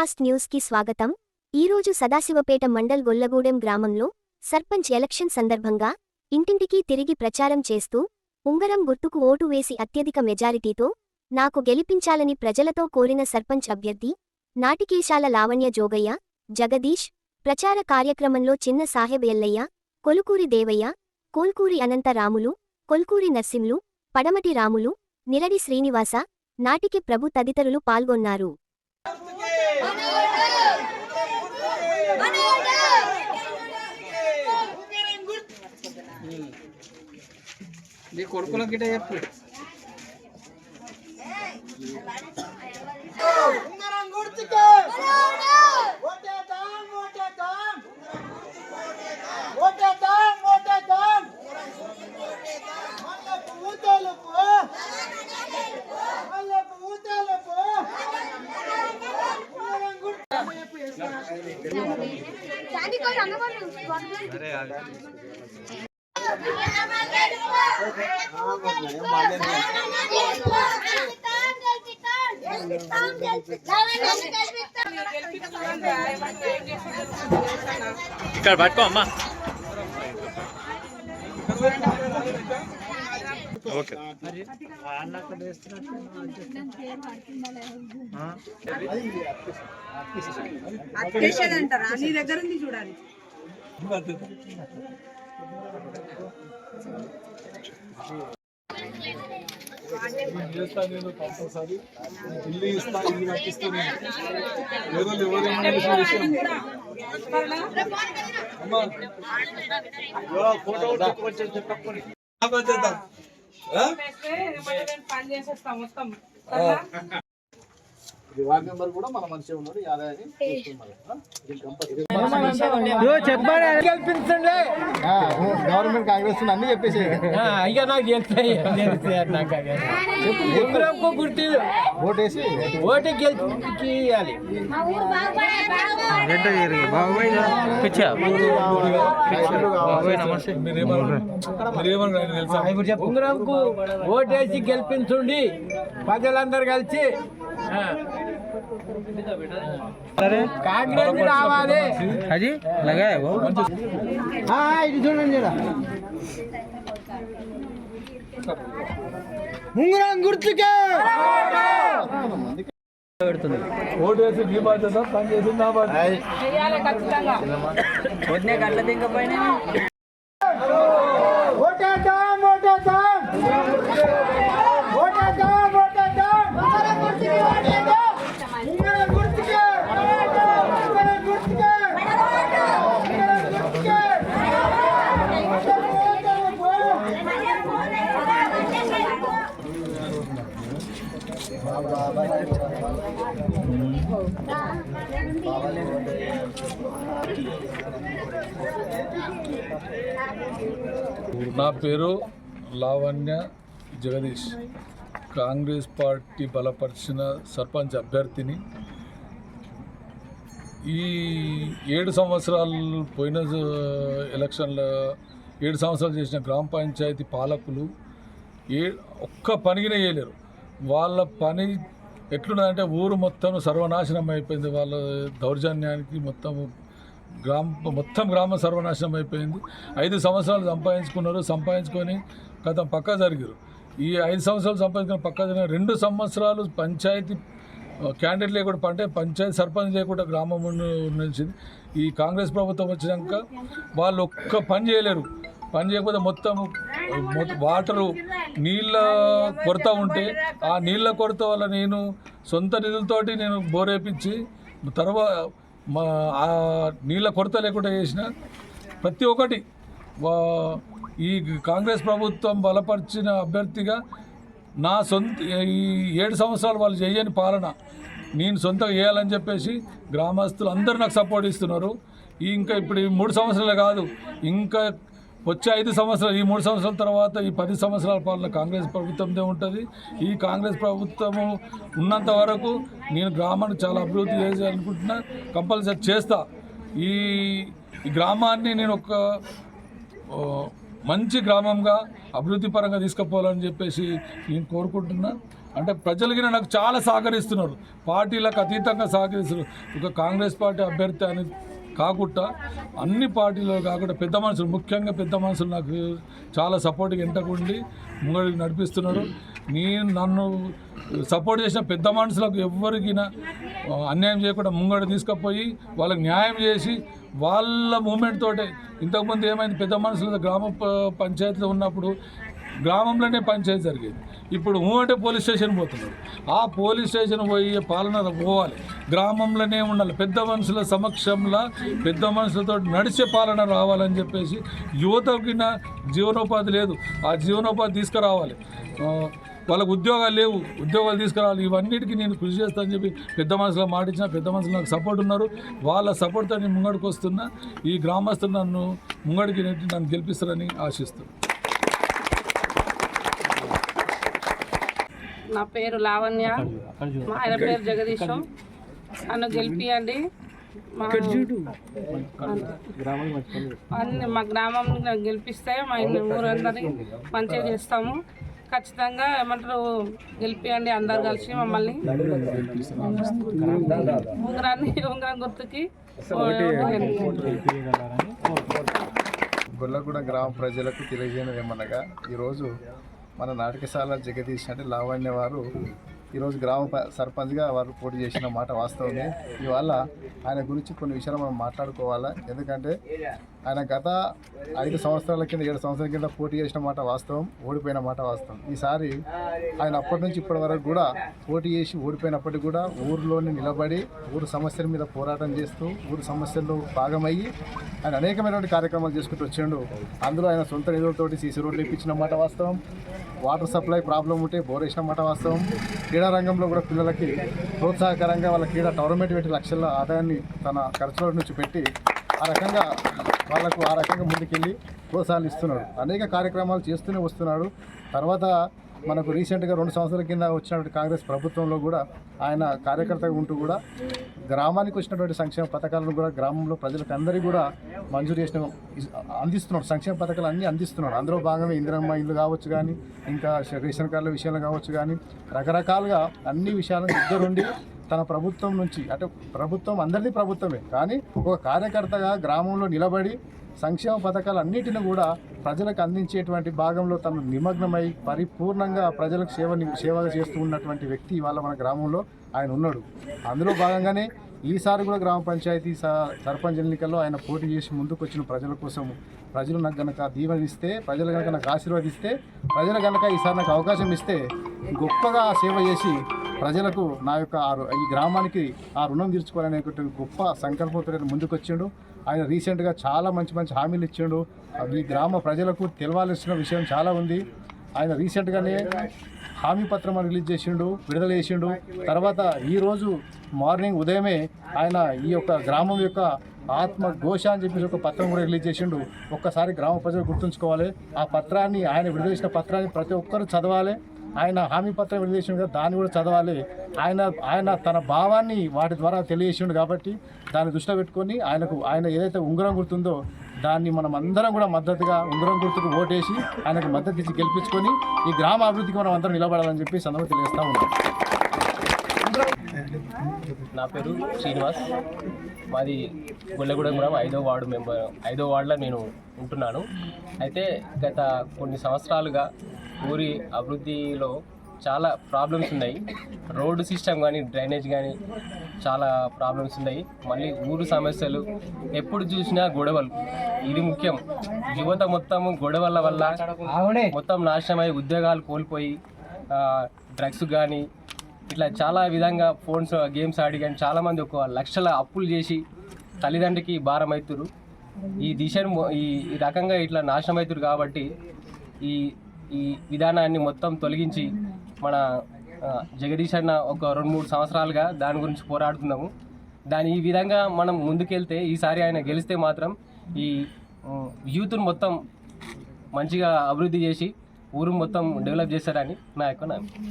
Fast న్యూస్కి స్వాగతం. ఈరోజు సదాశివపేట మండల్ గొల్లగూడెం గ్రామంలో సర్పంచ్ ఎలక్షన్ సందర్భంగా ఇంటింటికి తిరిగి ప్రచారం చేస్తూ ఉంగరం గుర్తుకు ఓటు వేసి అత్యధిక మెజారిటీతో నాకు గెలిపించాలని ప్రజలతో కోరిన సర్పంచ్ అభ్యర్థి నాటికేశాల లావణ్య జోగయ్య జగదీష్ ప్రచార కార్యక్రమంలో చిన్న సాహెబ్ ఎల్లయ్య కొలుకూరి దేవయ్య కోల్కూరి అనంత రాములు కొల్కూరి నర్సింలు పడమటి రాములు నిరడి శ్రీనివాస నాటికి ప్రభు తదితరులు పాల్గొన్నారు. నీ కొడుకుల గిట్ట చెప్పు. గుర్తుకే. ఇక్కడ పట్టుకో అమ్మా ఓకే అప్లికేషన్ అంటారా నీ దగ్గర ఉంది చూడాలి చేస్తా నేను కంపల్సరీ ఇస్తా ఏదో ఎవరేమన్నా విషయం ఫోటో బాధ్యత ఆ? పని చేసేస్తాం మొత్తం ఇది వార్డ్ మెంబర్ కూడా మన మనిషి ఉన్నాడు యాదాయని చూస్తున్నారు ఆ? ఇది కంపల్సరీ. గవర్నమెంట్ కాంగ్రెస్ అన్ని చెప్పేసి ఇక నాకు ఉంగరంకు గుర్తు. ఓటేసి. ఓటు గెలిచి ఉంగరంకు ఓటేసి గెలిపించుండి. ప్రజలందరూ కలిసి ఆ. కాంగ్రెస్ రావాలి అది ఇది చూడండి ఉంగరం గుర్తుకే ఓటేసి మీ బాధ్యత పని చేసి నా బాధ్యత నా పేరు లావణ్య జగదీష్. కాంగ్రెస్ పార్టీ బలపరిచిన సర్పంచ్ అభ్యర్థిని. ఈ ఏడు సంవత్సరాలు పోయిన ఎలక్షన్లో ఎలక్షన్ల ఏడు సంవత్సరాలు చేసిన గ్రామ పంచాయతీ పాలకులు ఏ ఒక్క పనిగినే చేయలేరు వాళ్ళ పని ఎట్లున్నదంటే ఊరు మొత్తం సర్వనాశనం అయిపోయింది. వాళ్ళ దౌర్జన్యానికి మొత్తం గ్రామ మొత్తం గ్రామం సర్వనాశనం అయిపోయింది. ఐదు సంవత్సరాలు సంపాదించుకున్నారు. సంపాదించుకొని గతం పక్క జరిగారు. ఈ ఐదు సంవత్సరాలు సంపాదించుకుని పక్క జరిగిన రెండు సంవత్సరాలు పంచాయతీ క్యాండిడేట్ లేకుండా అంటే పంచాయతీ సర్పంచ్ లేకుండా గ్రామం ఉండించింది ఈ కాంగ్రెస్ ప్రభుత్వం వచ్చినాక వాళ్ళు ఒక్క పని చేయలేరు. పని చేయకపోతే మొత్తం మొత్తం వాటరు నీళ్ళ కొరత ఉంటే ఆ నీళ్ళ కొరత వల్ల నేను సొంత నిధులతోటి నేను బోరేపించి తర్వాత మా నీళ్ళ కొరత లేకుండా చేసిన ప్రతి ఒక్కటి ఈ కాంగ్రెస్ ప్రభుత్వం బలపరిచిన అభ్యర్థిగా నా సొంత ఈ ఏడు సంవత్సరాలు వాళ్ళు చేయని పాలన నేను సొంతంగా చేయాలని చెప్పేసి గ్రామస్తులు అందరూ నాకు సపోర్ట్ ఇస్తున్నారు. ఇంకా ఇప్పుడు ఈ మూడు సంవత్సరాలు కాదు ఇంకా వచ్చే ఐదు సంవత్సరాలు ఈ మూడు సంవత్సరాల తర్వాత ఈ పది సంవత్సరాల పాలన కాంగ్రెస్ ప్రభుత్వందే ఉంటుంది. ఈ కాంగ్రెస్ ప్రభుత్వము ఉన్నంత వరకు నేను గ్రామాన్ని చాలా అభివృద్ధి చేయాలనుకుంటున్నా కంపల్సరీ చేస్తా. ఈ గ్రామాన్ని నేను ఒక మంచి గ్రామంగా అభివృద్ధి పరంగా తీసుకుపోవాలని చెప్పేసి నేను కోరుకుంటున్నా. అంటే ప్రజలకి నాకు చాలా సహకరిస్తున్నారు. పార్టీలకు అతీతంగా సహకరిస్తున్నారు. ఒక కాంగ్రెస్ పార్టీ అభ్యర్థి అని కాకుండా అన్ని పార్టీలో కాకుండా పెద్ద మనుషులు ముఖ్యంగా పెద్ద మనుషులు నాకు చాలా సపోర్ట్గా ఎంటకుండి ముంగడికి నడిపిస్తున్నారు. నేను నన్ను సపోర్ట్ చేసిన పెద్ద మనుషులకు ఎవరికి అన్యాయం చేయకుండా ముంగడు తీసుకుపోయి వాళ్ళకి న్యాయం చేసి వాళ్ళ మూమెంట్ తోటే. ఇంతకుముందు ఏమైంది? పెద్ద మనుషులు గ్రామ పంచాయతీలో ఉన్నప్పుడు గ్రామంలోనే పంచాయతీ జరిగేది. ఇప్పుడు ఊ అంటే పోలీస్ స్టేషన్ పోతున్నాడు ఆ పోలీస్ స్టేషన్ పోయి పాలన పోవాలి. గ్రామంలోనే ఉండాలి. పెద్ద మనుషుల సమక్షంలో పెద్ద మనుషులతో నడిచే పాలన రావాలని చెప్పేసి యువతకి నా జీవనోపాధి లేదు. ఆ జీవనోపాధి తీసుకురావాలి. వాళ్ళకు ఉద్యోగాలు లేవు. ఉద్యోగాలు తీసుకురావాలి. ఇవన్నిటికీ నేను కృషి చేస్తానని చెప్పి పెద్ద మనుషులు మాటించిన పెద్ద మనుషులు నాకు సపోర్ట్ ఉన్నారు. వాళ్ళ సపోర్ట్తో నేను ముంగడికి వస్తున్నా ఈ గ్రామస్తులు నన్ను ముంగడికి నెట్టి నన్ను గెలిపిస్తారని ఆశిస్తున్నాను నా పేరు లావణ్య. మా ఆయన పేరు జగదీశం. నన్ను గెలిపియండి. మా అన్ని మా గ్రామం గెలిపిస్తే మా ఇన్ని ఊరందరి మంచిగా చేస్తాము. ఖచ్చితంగా ఏమంటారు గెలిపియండి అందరు కలిసి మమ్మల్ని. ఉంగరాన్ని ఉంగరం గుర్తుకి. గొల్లగూడ గ్రామ ప్రజలకు తెలియజేయడం ఏమనగా ఈరోజు మన నాటకశాల జగదీష్ అంటే లావణ్య వారు ఈరోజు గ్రామ సర్పంచ్గా వారు పోటీ చేసిన మాట వాస్తవమే. ఇవాళ ఆయన గురించి కొన్ని విషయాలు మనం మాట్లాడుకోవాలా? ఎందుకంటే ఆయన గత ఐదు సంవత్సరాల కింద ఏడు సంవత్సరాల కింద పోటీ చేసిన మాట వాస్తవం ఓడిపోయిన మాట వాస్తవం. ఈసారి ఆయన అప్పటి నుంచి ఇప్పటి వరకు కూడా పోటీ చేసి ఓడిపోయినప్పటికీ కూడా ఊరిలోనే నిలబడి ఊరు సమస్యల మీద పోరాటం చేస్తూ ఊరు సమస్యల్లో భాగమయ్యి ఆయన అనేకమైనటువంటి కార్యక్రమాలు చేసుకుంటూ వచ్చిండు. అందులో ఆయన సొంత నిధులతోటి సీసీ రోడ్లు ఇప్పించిన మాట వాస్తవం. వాటర్ సప్లై ప్రాబ్లం ఉంటే బోర్ వేసిన మాట వాస్తవం. క్రీడా రంగంలో కూడా పిల్లలకి ప్రోత్సాహకరంగా వాళ్ళ క్రీడా టోర్నమెంట్ పెట్టి లక్షల ఆదాయాన్ని తన ఖర్చుల నుంచి పెట్టి ఆ రకంగా వాళ్ళకు ఆ రకంగా ముందుకెళ్ళి ప్రోత్సాహాలు ఇస్తున్నాడు. అనేక కార్యక్రమాలు చేస్తూనే వస్తున్నాడు. తర్వాత మనకు రీసెంట్గా రెండు సంవత్సరాల కింద వచ్చినటువంటి కాంగ్రెస్ ప్రభుత్వంలో కూడా ఆయన కార్యకర్తగా ఉంటూ కూడా గ్రామానికి వచ్చినటువంటి సంక్షేమ పథకాలను కూడా గ్రామంలో ప్రజలకు అందరికీ కూడా మంజూరు చేసిన అందిస్తున్నాడు. సంక్షేమ పథకాలు అన్నీ అందిస్తున్నాడు. అందులో భాగంగా ఇందిరమ్మ ఇల్లు కావచ్చు కానీ ఇంకా రేషన్ కార్డుల విషయాలు కావచ్చు కానీ రకరకాలుగా అన్ని విషయాలను దగ్గరుండి తన ప్రభుత్వం నుంచి అంటే ప్రభుత్వం అందరిది ప్రభుత్వమే కానీ ఒక కార్యకర్తగా గ్రామంలో నిలబడి సంక్షేమ పథకాలు అన్నిటిని కూడా ప్రజలకు అందించేటువంటి భాగంలో తను నిమగ్నమై పరిపూర్ణంగా ప్రజలకు సేవ సేవగా చేస్తూ ఉన్నటువంటి వ్యక్తి ఇవాళ మన గ్రామంలో ఆయన ఉన్నాడు. అందులో భాగంగానే ఈసారి కూడా గ్రామ పంచాయతీ స- సర్పంచ్ ఎన్నికల్లో ఆయన పోటీ చేసి ముందుకు వచ్చిన ప్రజల కోసం ప్రజలు నాకు గనక దీవెనిస్తే ప్రజలు కనుక నాకు ఆశీర్వదిస్తే ప్రజలు కనుక ఈసారి నాకు అవకాశం ఇస్తే గొప్పగా సేవ చేసి ప్రజలకు నా యొక్క ఆ రు- ఈ గ్రామానికి ఆ రుణం తీర్చుకోవాలనే గొప్ప సంకల్పంతో ముందుకొచ్చిండు. ఆయన రీసెంట్గా చాలా మంచి మంచి హామీలు ఇచ్చిండు. ఈ గ్రామ ప్రజలకు తెలవాల్సిన విషయం చాలా ఉంది. ఆయన రీసెంట్గానే హామీ పత్రం అని రిలీజ్ చేసిండు విడుదల చేసిండు. తర్వాత ఈరోజు మార్నింగ్ ఉదయమే ఆయన ఈ యొక్క గ్రామం యొక్క ఆత్మ ఘోష అని చెప్పేసి ఒక పత్రం కూడా రిలీజ్ చేసిండు. ఒక్కసారి గ్రామ ప్రజలు గుర్తుంచుకోవాలి. ఆ పత్రాన్ని ఆయన విడుదల చేసిన పత్రాన్ని ప్రతి ఒక్కరు చదవాలి. ఆయన హామీ పత్రం విడుదల కదా దాన్ని కూడా చదవాలి. ఆయన ఆయన తన భావాన్ని వాటి ద్వారా తెలియజేసిండు కాబట్టి దాన్ని దృష్టిలో పెట్టుకొని ఆయనకు ఆయన ఏదైతే ఉంగరం గుర్తుందో దాన్ని మనం అందరం కూడా మద్దతుగా ఉంగరం గుర్తుకు ఓటేసి ఆయనకు మద్దతు ఇచ్చి గెలిపించుకొని ఈ గ్రామ అభివృద్ధికి మనం అందరం నిలబడాలని చెప్పి సందర్భం తెలియజేస్తూ ఉన్నాం. నా పేరు శ్రీనివాస్. మాది గొల్లగూడెం ఐదో వార్డు మెంబర్ ఐదో వార్డులో నేను ఉంటున్నాను. అయితే గత కొన్ని సంవత్సరాలుగా ఊరి అభివృద్ధిలో చాలా ప్రాబ్లమ్స్ ఉన్నాయి. రోడ్డు సిస్టమ్ కానీ డ్రైనేజ్ కానీ చాలా ప్రాబ్లమ్స్ ఉన్నాయి. మళ్ళీ ఊరు సమస్యలు ఎప్పుడు చూసినా గొడవలు. ఇది ముఖ్యం. యువత మొత్తం గొడవల వల్ల మొత్తం నాశనమై ఉద్యోగాలు కోల్పోయి డ్రగ్స్ కానీ ఇట్లా చాలా విధంగా ఫోన్స్ గేమ్స్ ఆడి కానీ చాలామంది ఒక లక్షల అప్పులు చేసి తల్లిదండ్రికి భారం అవుతురు ఈ దిశను ఈ ఈ రకంగా ఇట్లా నాశనం అవుతురు కాబట్టి ఈ ఈ విధానాన్ని మొత్తం తొలగించి మన ఆ, జగదీష్ అన్న ఒక రెండు మూడు సంవత్సరాలుగా దాని గురించి పోరాడుతున్నాము. దాని ఈ విధంగా మనం ముందుకెళ్తే ఈసారి ఆయన గెలిస్తే మాత్రం ఈ యూత్ను మొత్తం మంచిగా అభివృద్ధి చేసి ఊరు మొత్తం డెవలప్ చేస్తారని నా యొక్క నమ్మకం